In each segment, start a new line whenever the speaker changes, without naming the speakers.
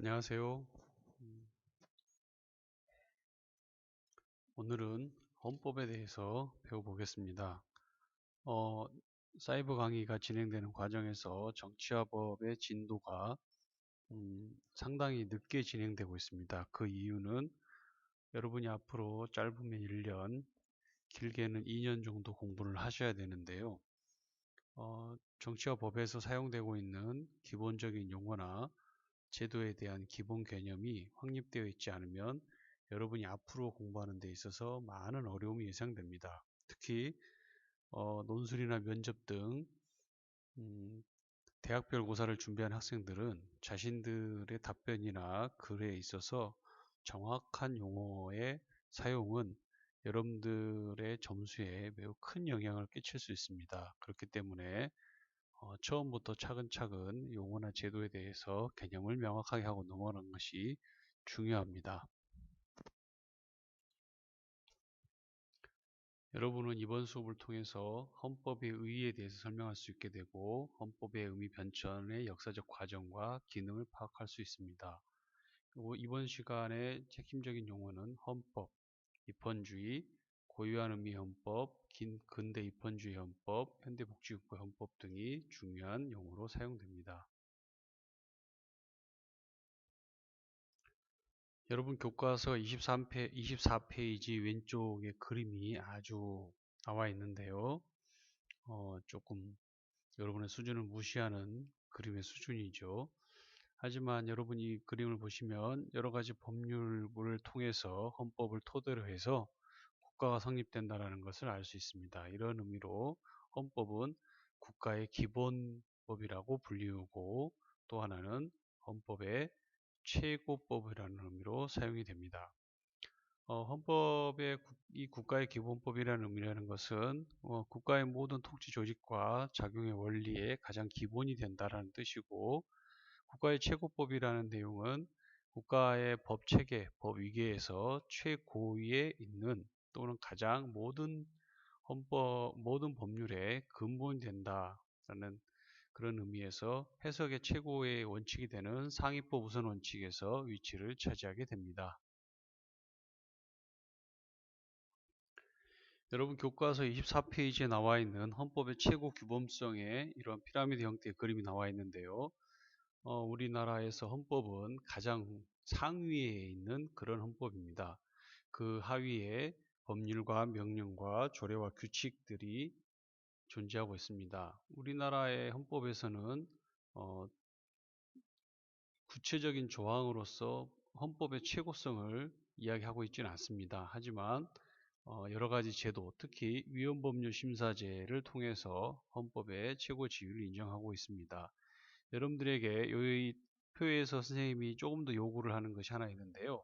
안녕하세요. 음, 오늘은 헌법에 대해서 배워보겠습니다. 어, 사이버 강의가 진행되는 과정에서 정치와 법의 진도가 음, 상당히 늦게 진행되고 있습니다. 그 이유는 여러분이 앞으로 짧으면 1년, 길게는 2년 정도 공부를 하셔야 되는데요. 어, 정치와 법에서 사용되고 있는 기본적인 용어나 제도에 대한 기본 개념이 확립되어 있지 않으면 여러분이 앞으로 공부하는 데 있어서 많은 어려움이 예상됩니다. 특히 어, 논술이나 면접 등 음, 대학별 고사를 준비한 학생들은 자신들의 답변이나 글에 있어서 정확한 용어의 사용은 여러분들의 점수에 매우 큰 영향을 끼칠 수 있습니다. 그렇기 때문에 어, 처음부터 차근차근 용어나 제도에 대해서 개념을 명확하게 하고 넘어가는 것이 중요합니다. 여러분은 이번 수업을 통해서 헌법의 의의에 대해서 설명할 수 있게 되고 헌법의 의미 변천의 역사적 과정과 기능을 파악할 수 있습니다. 이번 시간의 핵심적인 용어는 헌법, 입헌주의, 고유한 의미 헌법, 긴 근대 입헌주의 헌법, 현대복지국가 헌법 등이 중요한 용어로 사용됩니다. 여러분 교과서 23페, 24페이지 왼쪽에 그림이 아주 나와 있는데요. 어, 조금 여러분의 수준을 무시하는 그림의 수준이죠. 하지만 여러분 이 그림을 보시면 여러 가지 법률을 통해서 헌법을 토대로 해서 국가가 성립된다는 것을 알 수 있습니다. 이런 의미로 헌법은 국가의 기본법이라고 불리우고 또 하나는 헌법의 최고법이라는 의미로 사용이 됩니다. 어, 헌법의 이 국가의 기본법이라는 의미라는 것은 어, 국가의 모든 통치 조직과 작용의 원리의 가장 기본이 된다라는 뜻이고 국가의 최고법이라는 내용은 국가의 법 체계, 법 위계에서 최고위에 있는 또는 가장 모든 헌법, 모든 법률의 근본이 된다라는 그런 의미에서 해석의 최고의 원칙이 되는 상위법 우선 원칙에서 위치를 차지하게 됩니다. 여러분 교과서 24페이지에 나와 있는 헌법의 최고 규범성의 이런 피라미드 형태의 그림이 나와 있는데요. 어, 우리나라에서 헌법은 가장 상위에 있는 그런 헌법입니다. 그 하위에 법률과 명령과 조례와 규칙들이 존재하고 있습니다. 우리나라의 헌법에서는 어, 구체적인 조항으로서 헌법의 최고성을 이야기하고 있지는 않습니다. 하지만 어, 여러 가지 제도, 특히 위헌법률 심사제를 통해서 헌법의 최고 지위를 인정하고 있습니다. 여러분들에게 이 표에서 선생님이 조금 더 요구를 하는 것이 하나 있는데요.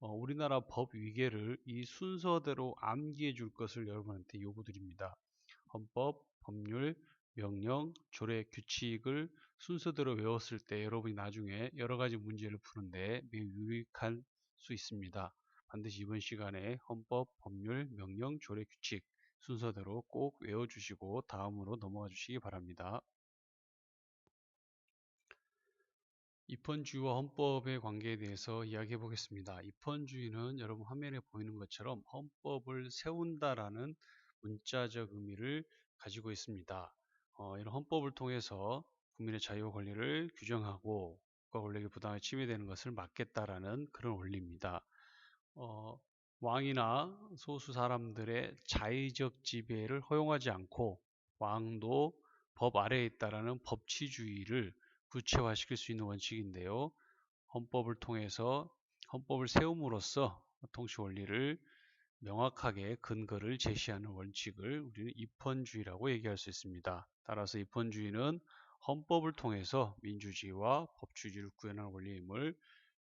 어, 우리나라 법 위계를 이 순서대로 암기해 줄 것을 여러분한테 요구드립니다. 헌법, 법률, 명령, 조례, 규칙을 순서대로 외웠을 때 여러분이 나중에 여러 가지 문제를 푸는데 매우 유익할 수 있습니다. 반드시 이번 시간에 헌법, 법률, 명령, 조례, 규칙 순서대로 꼭 외워주시고 다음으로 넘어가 주시기 바랍니다. 입헌주의와 헌법의 관계에 대해서 이야기해 보겠습니다. 입헌주의는 여러분 화면에 보이는 것처럼 헌법을 세운다라는 문자적 의미를 가지고 있습니다. 어, 이런 헌법을 통해서 국민의 자유와 권리를 규정하고 국가 권력의 부당하게 침해되는 것을 막겠다라는 그런 원리입니다. 어, 왕이나 소수 사람들의 자의적 지배를 허용하지 않고 왕도 법 아래에 있다라는 법치주의를 구체화시킬 수 있는 원칙인데요. 헌법을 통해서 헌법을 세움으로써 통치 원리를 명확하게 근거를 제시하는 원칙을 우리는 입헌주의라고 얘기할 수 있습니다. 따라서 입헌주의는 헌법을 통해서 민주주의와 법치주의를 구현하는 원리임을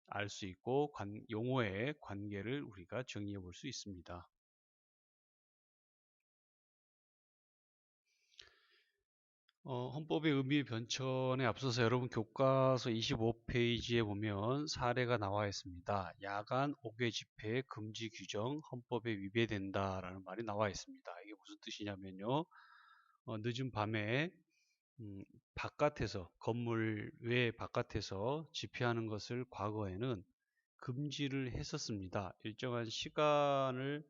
알 수 있고 관, 용어의 관계를 우리가 정의해 볼 수 있습니다. 어, 헌법의 의미 변천에 앞서서 여러분 교과서 25페이지에 보면 사례가 나와 있습니다. 야간 5개 집회 금지 규정 헌법에 위배된다라는 말이 나와 있습니다. 이게 무슨 뜻이냐면요. 어, 늦은 밤에 음, 바깥에서 건물 외 바깥에서 집회하는 것을 과거에는 금지를 했었습니다. 일정한 시간을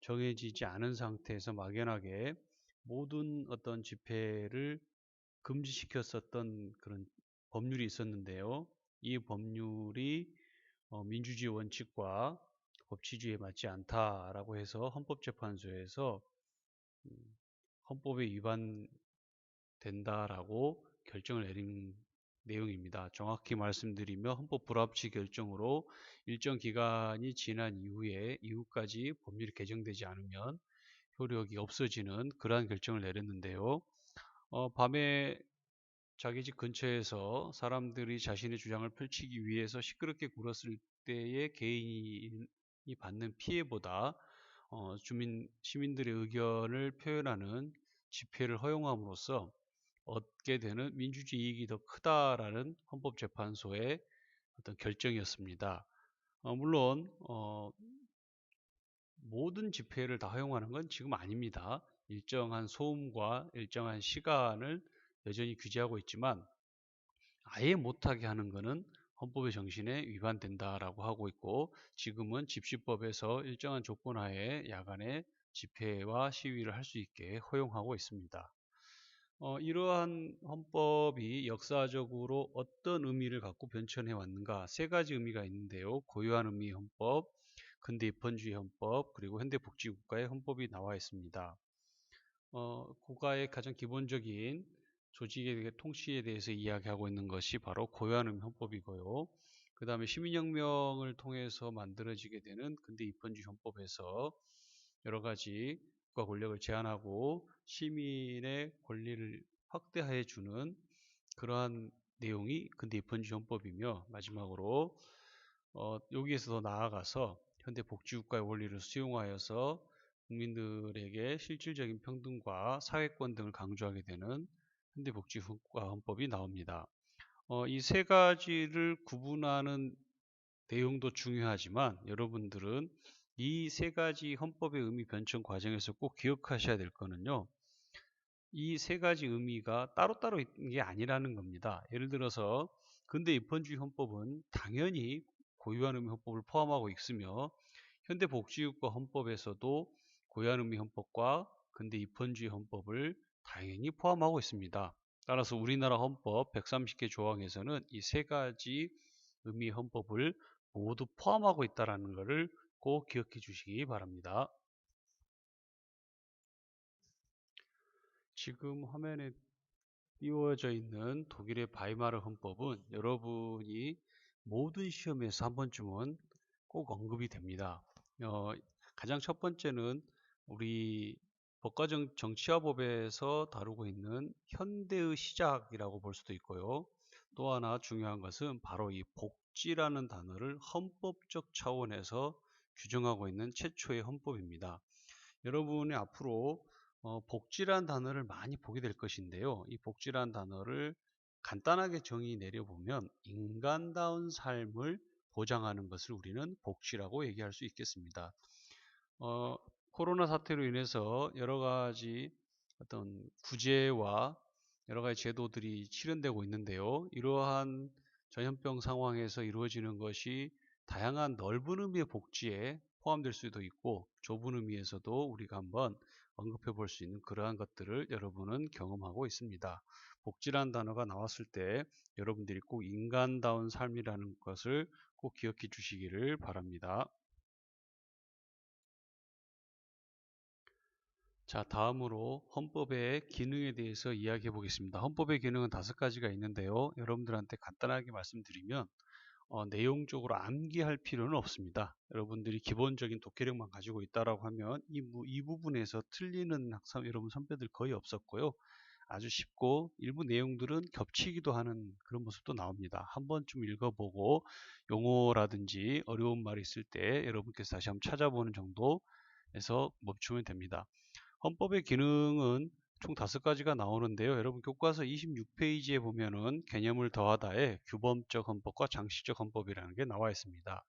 정해지지 않은 상태에서 막연하게 모든 어떤 집회를 금지시켰었던 그런 법률이 있었는데요. 이 법률이 어, 민주주의 원칙과 법치주의에 맞지 않다라고 해서 헌법재판소에서 음, 헌법에 위반된다라고 결정을 내린 내용입니다. 정확히 말씀드리면 헌법 불합치 결정으로 일정 기간이 지난 이후에 이후까지 법률이 개정되지 않으면 효력이 없어지는 그러한 결정을 내렸는데요. 어, 밤에 자기 집 근처에서 사람들이 자신의 주장을 펼치기 위해서 시끄럽게 굴었을 때의 개인이 받는 피해보다 어, 주민 시민들의 의견을 표현하는 집회를 허용함으로써 얻게 되는 민주주의 이익이 더 크다라는 헌법재판소의 어떤 결정이었습니다. 어, 물론 어, 모든 집회를 다 허용하는 건 지금 아닙니다. 일정한 소음과 일정한 시간을 여전히 규제하고 있지만 아예 못하게 하는 것은 헌법의 정신에 위반된다라고 하고 있고 지금은 집시법에서 일정한 조건 하에 야간에 집회와 시위를 할 수 있게 허용하고 있습니다. 어, 이러한 헌법이 역사적으로 어떤 의미를 갖고 변천해 왔는가 세 가지 의미가 있는데요. 고유한 의미 헌법, 근대 입헌주의 헌법, 그리고 현대복지국가의 헌법이 나와 있습니다. 어, 국가의 가장 기본적인 조직의 통치에 대해서 이야기하고 있는 것이 바로 고유한 의미 헌법이고요. 그 다음에 시민혁명을 통해서 만들어지게 되는 근대 입헌주의 헌법에서 여러 가지 국가 권력을 제한하고 시민의 권리를 확대해 주는 그러한 내용이 근대 입헌주의 헌법이며 마지막으로 어, 여기에서 더 나아가서 현대 복지국가의 원리를 수용하여서 국민들에게 실질적인 평등과 사회권 등을 강조하게 되는 현대 복지국가 헌법이 나옵니다. 어, 이 세 가지를 구분하는 내용도 중요하지만 여러분들은 이 세 가지 헌법의 의미 변천 과정에서 꼭 기억하셔야 될 거는요. 이 세 가지 의미가 따로따로 있는 게 아니라는 겁니다. 예를 들어서 근대 입헌주의 헌법은 당연히 고유한 의미 헌법을 포함하고 있으며 현대 복지국가 헌법에서도 고유한 의미 헌법과 근대 입헌주의 헌법을 당연히 포함하고 있습니다. 따라서 우리나라 헌법 130개 조항에서는 이 세 가지 의미 헌법을 모두 포함하고 있다는 것을 꼭 기억해 주시기 바랍니다. 지금 화면에 띄워져 있는 독일의 바이마르 헌법은 여러분이 모든 시험에서 한 번쯤은 꼭 언급이 됩니다. 어, 가장 첫 번째는 우리 법과정 정치화법에서 다루고 있는 현대의 시작이라고 볼 수도 있고요. 또 하나 중요한 것은 바로 이 복지라는 단어를 헌법적 차원에서 규정하고 있는 최초의 헌법입니다. 여러분이 앞으로 어, 복지란 단어를 많이 보게 될 것인데요. 이 복지란 단어를 간단하게 정의 내려보면 인간다운 삶을 보장하는 것을 우리는 복지라고 얘기할 수 있겠습니다. 어, 코로나 사태로 인해서 여러 가지 어떤 구제와 여러 가지 제도들이 실현되고 있는데요. 이러한 전염병 상황에서 이루어지는 것이 다양한 넓은 의미의 복지에 포함될 수도 있고 좁은 의미에서도 우리가 한번 언급해 볼 수 있는 그러한 것들을 여러분은 경험하고 있습니다. 복지란 단어가 나왔을 때 여러분들이 꼭 인간다운 삶이라는 것을 꼭 기억해 주시기를 바랍니다. 자 다음으로 헌법의 기능에 대해서 이야기해 보겠습니다. 헌법의 기능은 다섯 가지가 있는데요. 여러분들한테 간단하게 말씀드리면 어, 내용적으로 암기할 필요는 없습니다. 여러분들이 기본적인 독해력만 가지고 있다라고 하면 이, 이 부분에서 틀리는 학생 여러분 선배들 거의 없었고요. 아주 쉽고 일부 내용들은 겹치기도 하는 그런 모습도 나옵니다. 한 번쯤 읽어보고 용어라든지 어려운 말이 있을 때 여러분께서 다시 한번 찾아보는 정도에서 멈추면 됩니다. 헌법의 기능은 총 다섯 가지가 나오는데요. 여러분 교과서 26페이지에 보면은 개념을 더하다에 규범적 헌법과 장시적 헌법이라는 게 나와 있습니다.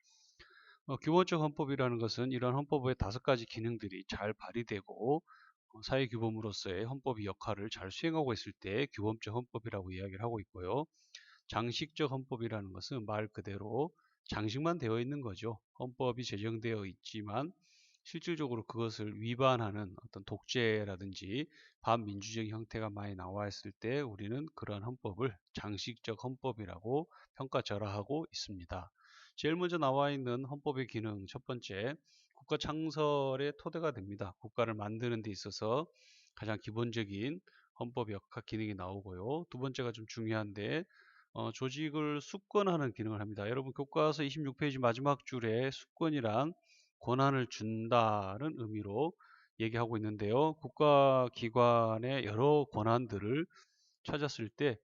어, 규범적 헌법이라는 것은 이런 헌법의 다섯 가지 기능들이 잘 발휘되고 어, 사회 규범으로서의 헌법의 역할을 잘 수행하고 있을 때 규범적 헌법이라고 이야기를 하고 있고요. 장식적 헌법이라는 것은 말 그대로 장식만 되어 있는 거죠. 헌법이 제정되어 있지만 실질적으로 그것을 위반하는 어떤 독재라든지 반민주적인 형태가 많이 나와 있을 때 우리는 그러한 헌법을 장식적 헌법이라고 평가절하하고 있습니다. 제일 먼저 나와 있는 헌법의 기능 첫 번째 국가 창설의 토대가 됩니다. 국가를 만드는 데 있어서 가장 기본적인 헌법 역학 기능이 나오고요. 두 번째가 좀 중요한데 어, 조직을 수권하는 기능을 합니다. 여러분 교과서 26페이지 마지막 줄에 수권이란 권한을 준다는 의미로 얘기하고 있는데요. 국가기관의 여러 권한들을 찾았을 때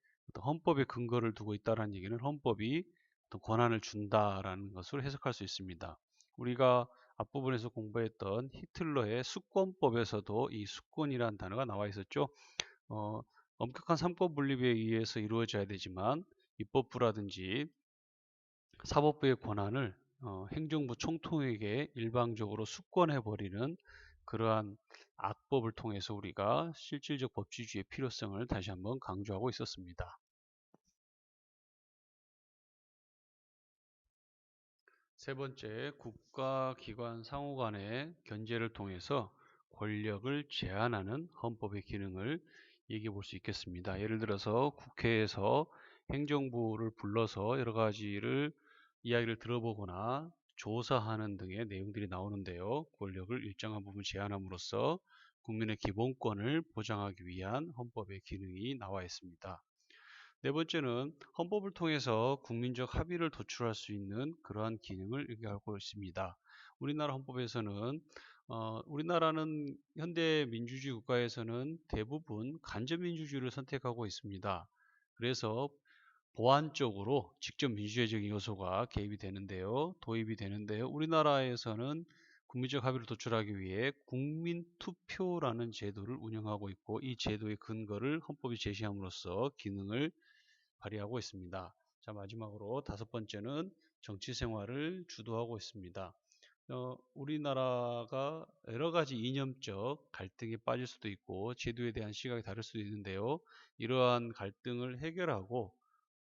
헌법의 근거를 두고 있다는 얘기는 헌법이 어떤 권한을 준다라는 것으로 해석할 수 있습니다. 우리가 앞부분에서 공부했던 히틀러의 수권법에서도 이 수권이라는 단어가 나와 있었죠. 어, 엄격한 삼권 분립에 의해서 이루어져야 되지만 입법부라든지 사법부의 권한을 어, 행정부 총통에게 일방적으로 수권해버리는 그러한 악법을 통해서 우리가 실질적 법치주의의 필요성을 다시 한번 강조하고 있었습니다. 세 번째, 국가기관 상호 간의 견제를 통해서 권력을 제한하는 헌법의 기능을 얘기해 볼 수 있겠습니다. 예를 들어서 국회에서 행정부를 불러서 여러 가지를 이야기를 들어보거나 조사하는 등의 내용들이 나오는데요. 권력을 일정한 부분 제한함으로써 국민의 기본권을 보장하기 위한 헌법의 기능이 나와 있습니다. 네 번째는 헌법을 통해서 국민적 합의를 도출할 수 있는 그러한 기능을 얘기하고 있습니다. 우리나라 헌법에서는 어, 우리나라는 현대 민주주의 국가에서는 대부분 간접 민주주의를 선택하고 있습니다. 그래서 보완적으로 직접 민주주의적인 요소가 개입이 되는데요. 도입이 되는데요. 우리나라에서는 국민적 합의를 도출하기 위해 국민투표라는 제도를 운영하고 있고 이 제도의 근거를 헌법이 제시함으로써 기능을 발휘하고 있습니다. 자 마지막으로 다섯 번째는 정치 생활을 주도하고 있습니다. 어, 우리나라가 여러 가지 이념적 갈등에 빠질 수도 있고 제도에 대한 시각이 다를 수도 있는데요. 이러한 갈등을 해결하고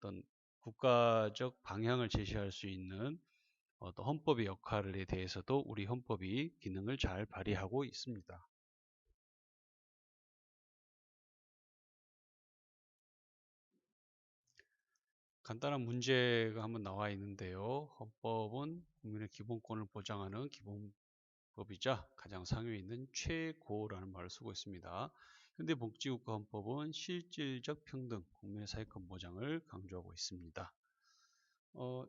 어떤 국가적 방향을 제시할 수 있는 어떤 헌법의 역할에 대해서도 우리 헌법이 기능을 잘 발휘하고 있습니다. 간단한 문제가 한번 나와 있는데요. 헌법은 국민의 기본권을 보장하는 기본법이자 가장 상위에 있는 최고라는 말을 쓰고 있습니다. 현대 복지국가 헌법은 실질적 평등, 국민의 사회권 보장을 강조하고 있습니다. 어,